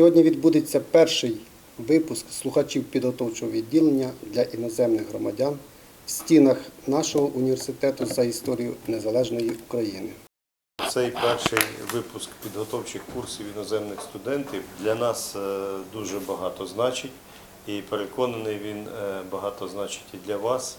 Сьогодні відбудеться перший випуск слухачів підготовчого відділення для іноземних громадян в стінах нашого університету за історію незалежної України. Цей перший випуск підготовчих курсів іноземних студентів для нас е, дуже багато значить, і переконаний він е, багато значить і для вас.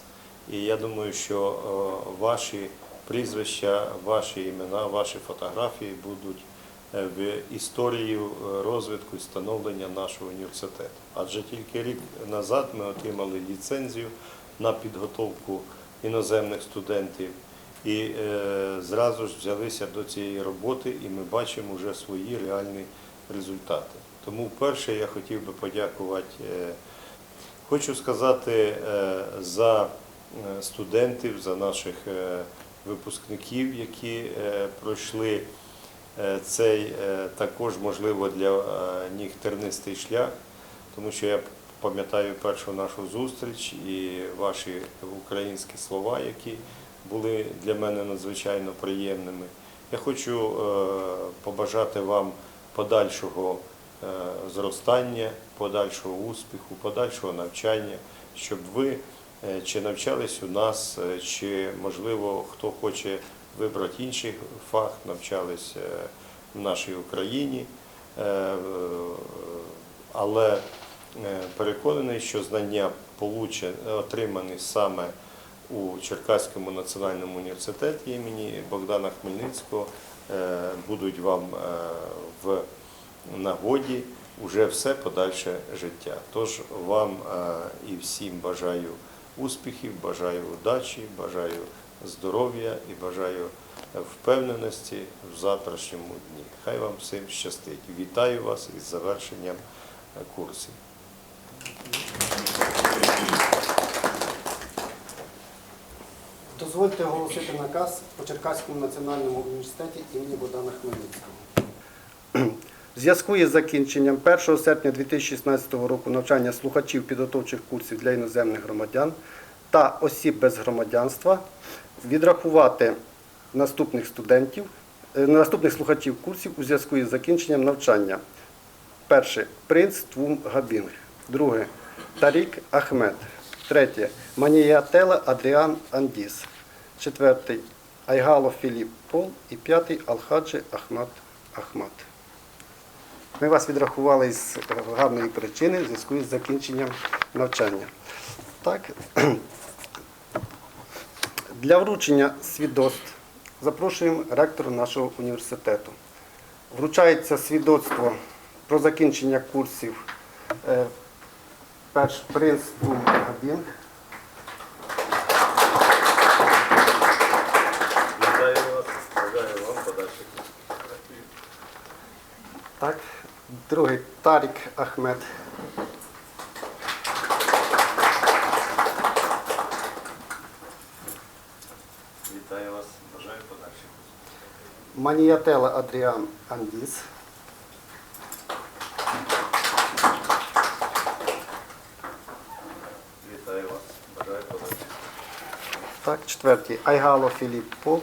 І я думаю, що е, ваші прізвища, ваші імена, ваші фотографії будуть в історію е, розвитку і становлення нашого університету. Адже тільки рік назад ми отримали ліцензію на підготовку іноземних студентів. І е, зразу ж взялися до цієї роботи, і ми бачимо вже свої реальні результати. Тому перше я хотів би подякувати. е, Хочу сказати е, за е, студентів, за наших е, випускників, які е, пройшли е, цей е, також можливо для е, них тернистий шлях, тому що я пам'ятаю першу нашу зустріч і ваші українські слова, які були для мене надзвичайно приємними. Я хочу е, побажати вам подальшого е, зростання, подальшого успіху, подальшого навчання, щоб ви е, чи навчались у нас, е, чи можливо хто хоче вибрати інший фах, навчались е, в нашій Україні. Е, е, Але переконаний, що знання отримані саме у Черкаському національному університеті імені Богдана Хмельницького будуть вам в нагоді уже все подальше життя. Тож вам і всім бажаю успіхів, бажаю удачі, бажаю здоров'я і бажаю впевненості в завтрашньому дні. Хай вам всім щастить. Вітаю вас із завершенням курсів. Дозвольте оголосити наказ по Черкаському національному університеті імені Богдана Хмельницького. В зв'язку із закінченням 1 серпня 2016 року навчання слухачів підготовчих курсів для іноземних громадян та осіб без громадянства відрахувати наступних студентів, е, наступних слухачів курсів у зв'язку із закінченням навчання. Перше принц Твум Габінг. Друге Тарік Ахмед. Третє Маніятела Адріан Андіс. Четвертий Айгало Філіп Пол. І п'ятий Алхаджи Ахмад Ахмад. Ми вас відрахували з гарної причини в зв'язку із закінченням навчання. Так. Для вручення свідоцтв запрошуємо ректора нашого університету. Вручається свідоцтво про закінчення курсів е, перш принц Бум Габінг. Вітаю вас, бажаю вам подальших. Так. Другий Тарік Ахмед. Вітаю вас, бажаю подальших. Маніятела Адріан Андіс. Вітаю вас, бажаю подальших. Так, четвертий Айгало Філіп Пол.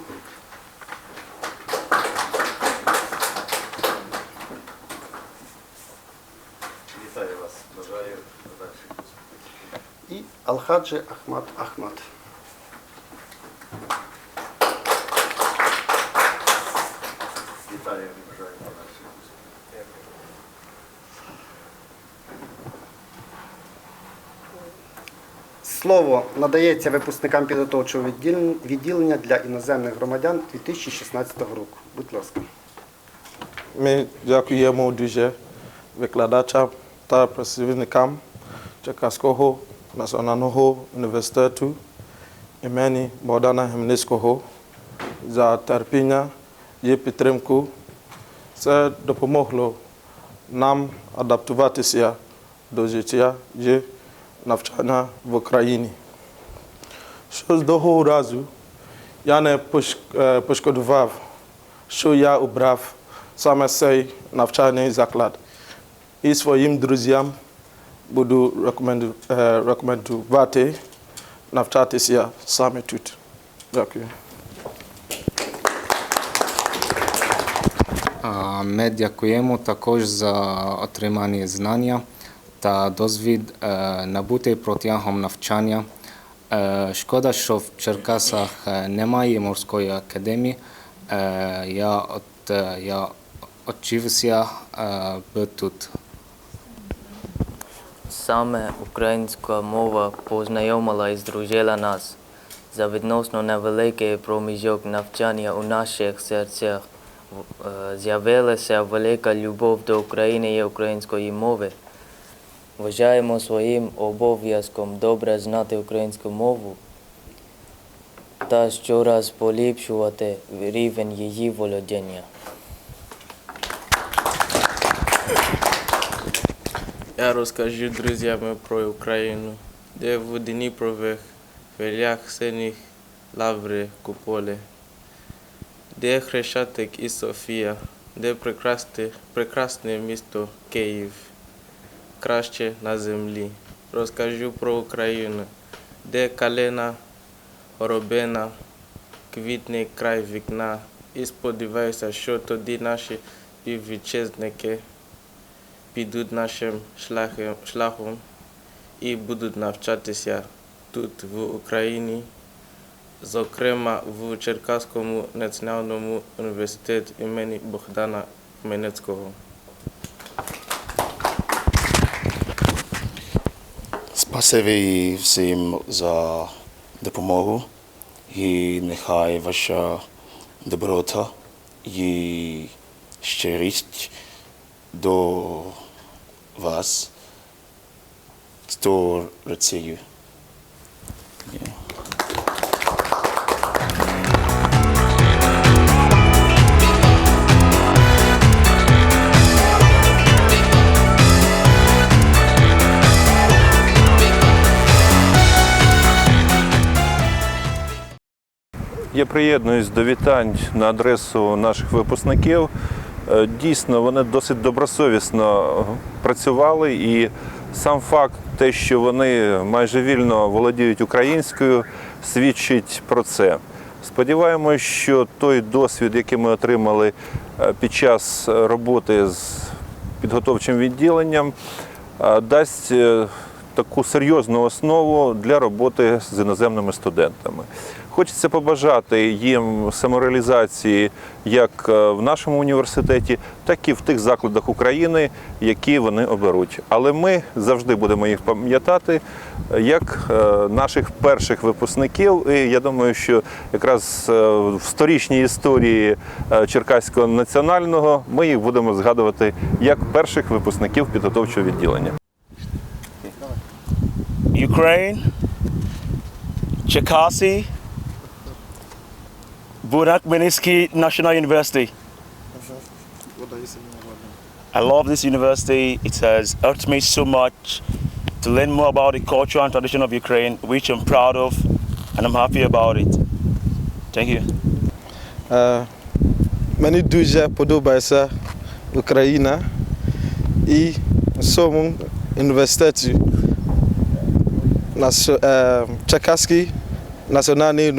Вітаю вас, бажаю подальших і Алхаджи Ахмад Ахмад. Вітаю, бажаю подальших успіхів. Слово надається випускникам підготовчого відділення- для іноземних громадян 2016 року. Будь ласка. My dziękujemy дуже викладачам та працівникам Черкаського національного університету імені Богдана Хмельницького за терпіння і підтримку. Це допомогло нам адаптуватися до життя навчання в Україні. Що з того разу я не е, пошкодував, що я обрав саме цей навчальний заклад. І своїм друзям буду е, рекомендувати навчатися саме тут. Дякую. Ми дякуємо також за отримані знання та досвід е, набутий протягом навчання. Е, Шкода, що в Черкасах е, немає морської академії. Я, от, я очився би тут. Саме українська мова познайомила і здружила нас. За відносно невеликий проміжок навчання у наших серцях з'явилася велика любов до України і української мови. Вважаємо своїм обов'язком добре знати українську мову та щораз поліпшувати рівень її володіння. Я розкажу друзям про Україну, де в Дніпрових хвилях синіх лаври куполи, де Хрещатик і Софія, де прекрасне, прекрасне місто Київ, краще на землі. Розкажу про Україну, де калина, горобина, квітний край вікна. І сподіваюся, що тоді наші співвітчизники підуть нашим шляхом і будуть навчатися тут, в Україні, зокрема в Черкаському національному університеті імені Богдана Хмельницького. Спасибі всім за допомогу і нехай ваша доброта і щирість до вас до рацію. Я приєднуюсь до вітань на адресу наших випускників. Е, Дійсно, вони досить добросовісно працювали, і сам факт, те, що вони майже вільно володіють українською, свідчить про це. Сподіваємось, що той досвід, який ми отримали е, під час роботи з підготовчим відділенням, е, дасть таку серйозну основу для роботи з іноземними студентами. Хочеться побажати їм самореалізації як е, в нашому університеті, так і в тих закладах України, які вони оберуть. Але ми завжди будемо їх пам'ятати е, як е, наших перших випускників. І я думаю, що якраз в сторічній історії Черкаського національного ми їх будемо згадувати як перших випускників підготовчого відділення. Ukraine, Cherkasy, Borat Meniski National University. What are you saying about? I love this university. It has helped me so much to learn more about the culture and tradition of Ukraine, which I'm proud of and I'm happy about it. Thank you. Uh, many duže podoba se i som univerzitetu Čekaský nacionální.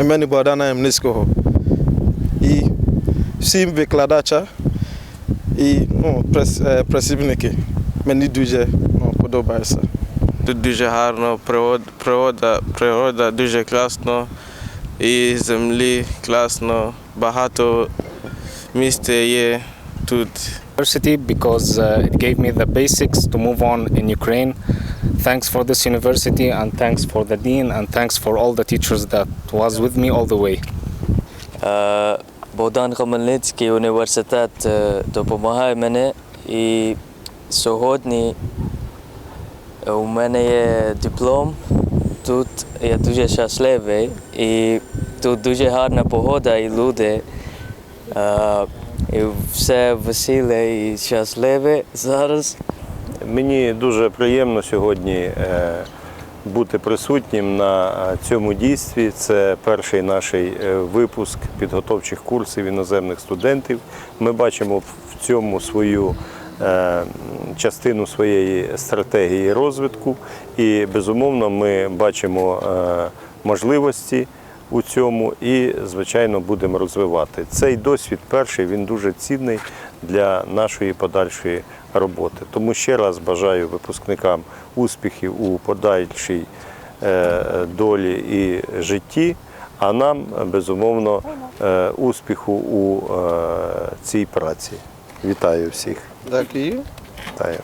Imeni Bwadana je mniskoho. I vsi vykladača i no, pres, eh, presibniki meni duže no, podobajo se. Tudi duže harno, prevod, prevoda, prevoda duže klasno i zemlji klasno, bahato miste je tudi. University because uh, it gave me the basics to move on in Ukraine. Thanks for this university and thanks for the dean and thanks for all the teachers that was with me all the way. Е, Богдан Хмельницький університет е, допомагає мені і сьогодні у мене є диплом. Тут я дуже щасливий і тут дуже гарна погода і люди. Е, І все веселе і щасливе зараз. Мені дуже приємно сьогодні е, бути присутнім на е, цьому дійстві. Це перший наш е, випуск підготовчих курсів іноземних студентів. Ми бачимо в цьому свою частину своєї стратегії розвитку, і безумовно ми бачимо можливості у цьому і, звичайно, будемо розвивати. Цей досвід перший він дуже цінний для нашої подальшої роботи. Тому ще раз бажаю випускникам успіхів у подальшій е, долі і житті, а нам, безумовно, е, успіху у е, цій праці. Вітаю всіх. Дякую. Вітаю.